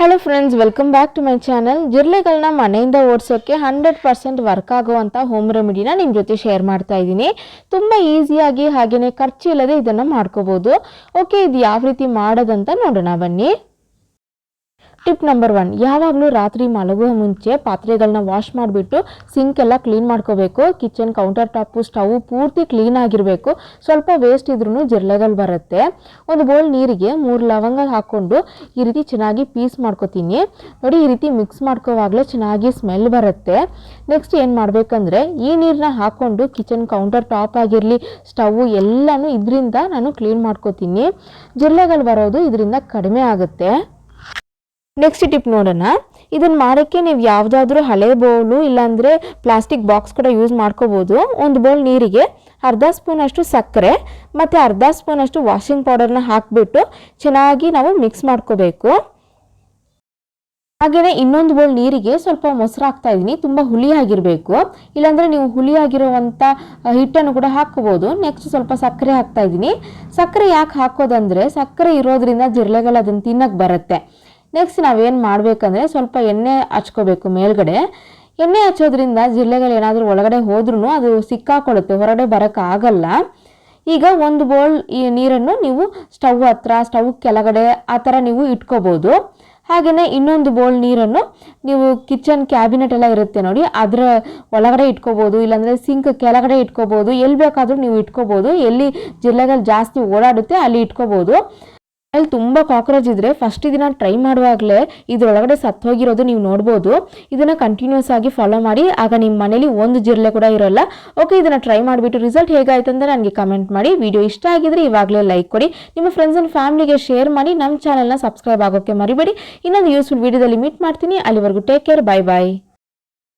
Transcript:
Hello friends welcome back to my channel ಜಿರಳೆಗಳನ್ನ ಮನೆಯಿಂದ ಓಡಿಸೋಕ್ಕೆ hundred percent work ಆಗುವಂಥ home ರೆಮಿಡಿನ ನಿಮ್ಮ ಜೊತೆ ಶೇರ್ ಮಾಡ್ತಾ ಇದ್ದೀನಿ. ತುಂಬ ಈಸಿಯಾಗಿ ಹಾಗೆಯೇ ಖರ್ಚು ಇಲ್ಲದೆ ಇದನ್ನು ಮಾಡ್ಕೋಬೋದು. ಓಕೆ ಇದು ಯಾವ ರೀತಿ ಮಾಡೋದಂತ ನೋಡೋಣ ಬನ್ನಿ. ಟಿಪ್ ನಂಬರ್ ಒನ್, ಯಾವಾಗಲೂ ರಾತ್ರಿ ಮಲಗುವ ಮುಂಚೆ ಪಾತ್ರೆಗಳನ್ನ ವಾಶ್ ಮಾಡಿಬಿಟ್ಟು ಸಿಂಕ್ ಎಲ್ಲ ಕ್ಲೀನ್ ಮಾಡ್ಕೋಬೇಕು. ಕಿಚನ್ ಕೌಂಟರ್ ಟಾಪು, ಸ್ಟವ್ ಪೂರ್ತಿ ಕ್ಲೀನ್ ಆಗಿರಬೇಕು. ಸ್ವಲ್ಪ ವೇಸ್ಟ್ ಇದ್ರೂ ಜಿರಳೆಗಳು ಬರುತ್ತೆ. ಒಂದು ಬೋಲ್ ನೀರಿಗೆ ಮೂರು ಲವಂಗ ಹಾಕ್ಕೊಂಡು ಈ ರೀತಿ ಚೆನ್ನಾಗಿ ಪೀಸ್ ಮಾಡ್ಕೋತೀನಿ. ನೋಡಿ, ಈ ರೀತಿ ಮಿಕ್ಸ್ ಮಾಡ್ಕೋವಾಗಲೇ ಚೆನ್ನಾಗಿ ಸ್ಮೆಲ್ ಬರುತ್ತೆ. ನೆಕ್ಸ್ಟ್ ಏನು ಮಾಡಬೇಕಂದ್ರೆ, ಈ ನೀರನ್ನ ಹಾಕ್ಕೊಂಡು ಕಿಚನ್ ಕೌಂಟರ್ ಟಾಪ್ ಆಗಿರಲಿ, ಸ್ಟವ್ ಎಲ್ಲನೂ ಇದರಿಂದ ನಾನು ಕ್ಲೀನ್ ಮಾಡ್ಕೋತೀನಿ. ಜಿರಳೆಗಳು ಬರೋದು ಇದರಿಂದ ಕಡಿಮೆ ಆಗುತ್ತೆ. ನೆಕ್ಸ್ಟ್ ಟಿಪ್ ನೋಡೋಣ. ಇದನ್ನು ಮಾರೋಕ್ಕೆ ನೀವು ಯಾವುದಾದ್ರೂ ಹಳೆ ಬೌಲು ಇಲ್ಲಾಂದರೆ ಪ್ಲಾಸ್ಟಿಕ್ ಬಾಕ್ಸ್ ಕೂಡ ಯೂಸ್ ಮಾಡ್ಕೋಬೋದು. ಒಂದು ಬೌಲ್ ನೀರಿಗೆ ಅರ್ಧ ಸ್ಪೂನಷ್ಟು ಸಕ್ಕರೆ, ಮತ್ತು ಅರ್ಧ ಸ್ಪೂನಷ್ಟು ವಾಷಿಂಗ್ ಪೌಡರ್ನ ಹಾಕಿಬಿಟ್ಟು ಚೆನ್ನಾಗಿ ನಾವು ಮಿಕ್ಸ್ ಮಾಡ್ಕೋಬೇಕು. ಹಾಗೆಯೇ ಇನ್ನೊಂದು ಬೌಲ್ ನೀರಿಗೆ ಸ್ವಲ್ಪ ಮೊಸರು ಹಾಕ್ತಾ ಇದ್ದೀನಿ, ತುಂಬ ಹುಳಿಯಾಗಿರಬೇಕು ಇಲ್ಲಾಂದರೆ ನೀವು ಹುಳಿಯಾಗಿರುವಂಥ ಹಿಟ್ಟನ್ನು ಕೂಡ ಹಾಕ್ಕೋಬೋದು. ನೆಕ್ಸ್ಟ್ ಸ್ವಲ್ಪ ಸಕ್ಕರೆ ಹಾಕ್ತಾ ಇದ್ದೀನಿ. ಸಕ್ಕರೆ ಯಾಕೆ ಹಾಕೋದಂದರೆ ಸಕ್ಕರೆ ಇರೋದ್ರಿಂದ ಜಿರಳೆಗಳು ಅದನ್ನು ತಿನ್ನಕ್ಕೆ ಬರುತ್ತೆ. ನೆಕ್ಸ್ಟ್ ನಾವೇನು ಮಾಡಬೇಕಂದ್ರೆ ಸ್ವಲ್ಪ ಎಣ್ಣೆ ಹಚ್ಕೋಬೇಕು ಮೇಲ್ಗಡೆ. ಎಣ್ಣೆ ಹಚ್ಚೋದ್ರಿಂದ ಜಿರಳೆಗಳು ಏನಾದರೂ ಒಳಗಡೆ ಹೋದ್ರೂ ಅದು ಸಿಕ್ಕಾಕೊಳ್ಳುತ್ತೆ, ಹೊರಗಡೆ ಬರೋಕ್ಕಾಗಲ್ಲ ಈಗ ಒಂದು ಬೌಲ್ ಈ ನೀರನ್ನು ನೀವು ಸ್ಟವ್ ಹತ್ರ, ಸ್ಟವ್ ಕೆಳಗಡೆ ಆ ಥರ ನೀವು ಇಟ್ಕೋಬೋದು. ಹಾಗೆಯೇ ಇನ್ನೊಂದು ಬೌಲ್ ನೀರನ್ನು ನೀವು ಕಿಚನ್ ಕ್ಯಾಬಿನೆಟ್ ಎಲ್ಲ ಇರುತ್ತೆ ನೋಡಿ, ಅದರ ಒಳಗಡೆ ಇಟ್ಕೋಬೋದು, ಇಲ್ಲಾಂದರೆ ಸಿಂಕ್ ಕೆಳಗಡೆ ಇಟ್ಕೋಬೋದು, ಎಲ್ಲಿ ಬೇಕಾದರೂ ನೀವು ಇಟ್ಕೋಬೋದು, ಎಲ್ಲಿ ಜಿರಳೆಗಳು ಜಾಸ್ತಿ ಓಡಾಡುತ್ತೆ ಅಲ್ಲಿ ಇಟ್ಕೋಬೋದು. ಅಲ್ಲಿ ತುಂಬ ಕಾಕ್ರೋಚ್ ಇದ್ದರೆ ಫಸ್ಟ್ ದಿನ ಟ್ರೈ ಮಾಡುವಾಗಲೇ ಇದರೊಳಗಡೆ ಸತ್ತೋಗಿರೋದು ನೀವು ನೋಡ್ಬೋದು. ಇದನ್ನು ಕಂಟಿನ್ಯೂಸ್ ಆಗಿ ಫಾಲೋ ಮಾಡಿ, ಆಗ ನಿಮ್ಮ ಮನೇಲಿ ಒಂದು ಜಿರಲೆ ಕೂಡ ಇರೋಲ್ಲ. ಓಕೆ ಇದನ್ನು ಟ್ರೈ ಮಾಡಿಬಿಟ್ಟು ರಿಸಲ್ಟ್ ಹೇಗಾಯ್ತು ಅಂತ ನನಗೆ ಕಮೆಂಟ್ ಮಾಡಿ. ವಿಡಿಯೋ ಇಷ್ಟ ಆಗಿದ್ರೆ ಇವಾಗಲೇ ಲೈಕ್ ಕೊಡಿ. ನಿಮ್ಮ ಫ್ರೆಂಡ್ಸ್ ಆ್ಯಂಡ್ ಫ್ಯಾಮಿಲಿಗೆ ಶೇರ್ ಮಾಡಿ ನಮ್ಮ ಚಾನಲ್ನ ಸಬ್ಸ್ಕ್ರೈಬ್ ಆಗೋಕ್ಕೆ ಮರಿಬೇಡಿ. ಇನ್ನೊಂದು ಯೂಸ್ಫುಲ್ ವಿಡಿಯೋದಲ್ಲಿ ಮೀಟ್ ಮಾಡ್ತೀನಿ. ಅಲ್ಲಿವರೆಗೂ ಟೇಕ್ ಕೇರ್ ಬೈ ಬಾಯ್